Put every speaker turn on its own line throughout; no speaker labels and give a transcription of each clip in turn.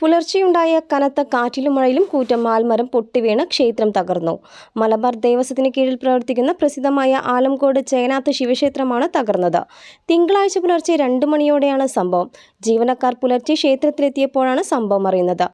പുലർച്ചെയുണ്ടായ കനത്ത കാറ്റിലും മഴയിലും കൂറ്റം ആൽമരം പൊട്ടിവീണ് ക്ഷേത്രം തകർന്നു. മലബാർ ദേവസ്വത്തിന് കീഴിൽ പ്രവർത്തിക്കുന്ന പ്രസിദ്ധമായ ആലംകോട് ചേനാത്ത് ശിവക്ഷേത്രമാണ് തകർന്നത്. തിങ്കളാഴ്ച പുലർച്ചെ രണ്ട് മണിയോടെയാണ് സംഭവം. ജീവനക്കാർ പുലർച്ചെ ക്ഷേത്രത്തിലെത്തിയപ്പോഴാണ് സംഭവം അറിയുന്നത്.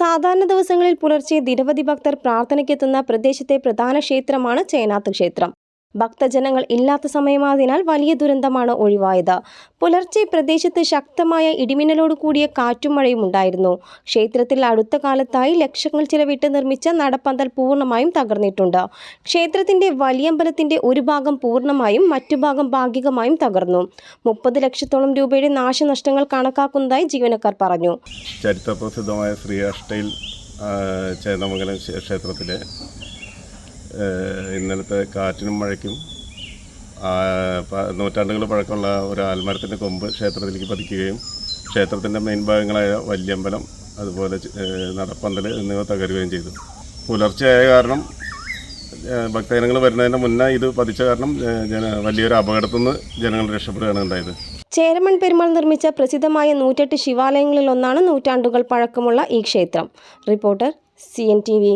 സാധാരണ ദിവസങ്ങളിൽ പുലർച്ചെ നിരവധി ഭക്തർ പ്രാർത്ഥനയ്ക്കെത്തുന്ന പ്രദേശത്തെ പ്രധാന ക്ഷേത്രമാണ് ചേനാത്ത് ക്ഷേത്രം. ഭക്തജനങ്ങൾ ഇല്ലാത്ത സമയമായതിനാൽ വലിയ ദുരന്തമാണ് ഒഴിവായത്. പുലർച്ചെ പ്രദേശത്ത് ശക്തമായ ഇടിമിന്നലോട് കൂടിയ കാറ്റും മഴയും ഉണ്ടായിരുന്നു. ക്ഷേത്രത്തിൽ അടുത്ത കാലത്തായി ലക്ഷങ്ങൾ ചിലവിട്ട് നിർമ്മിച്ച നടപ്പന്തൽ പൂർണമായും തകർന്നിട്ടുണ്ട്. ക്ഷേത്രത്തിന്റെ വലിയമ്പലത്തിന്റെ ഒരു ഭാഗം പൂർണമായും മറ്റു ഭാഗം ഭാഗികമായും തകർന്നു. മുപ്പത് ലക്ഷത്തോളം രൂപയുടെ നാശനഷ്ടങ്ങൾ കണക്കാക്കുന്നതായി ജീവനക്കാർ പറഞ്ഞു.
ചരിത്രപ്രസിദ്ധമായ ശ്രീഅഷ്ടയിൽ ചേന്നമംഗലം ക്ഷേത്രത്തിലെ ഇന്നലത്തെ കാറ്റിനും മഴയ്ക്കും നൂറ്റാണ്ടുകൾ പഴക്കമുള്ള ഒരു ആൽമരത്തിന്റെ കൊമ്പ് ക്ഷേത്രത്തിലേക്ക് പതിക്കുകയും ക്ഷേത്രത്തിന്റെ മെയിൻ ഭാഗങ്ങളായ വല്യമ്പലം അതുപോലെ നടപ്പന്തൽ എന്നിവ തകരുകയും ചെയ്തു. പുലർച്ചെയായ കാരണം ഭക്തജനങ്ങൾ വരുന്നതിന് മുന്നേ ഇത് പതിച്ച കാരണം വലിയൊരു അപകടത്തിൽ നിന്ന് ജനങ്ങൾ രക്ഷപ്പെടുകയാണ് ഉണ്ടായത്.
ചേരമൺ പെരുമാൾ നിർമ്മിച്ച പ്രസിദ്ധമായ നൂറ്റെട്ട് ശിവാലയങ്ങളിൽ ഒന്നാണ് നൂറ്റാണ്ടുകൾ പഴക്കമുള്ള ഈ ക്ഷേത്രം. Reporter C N T V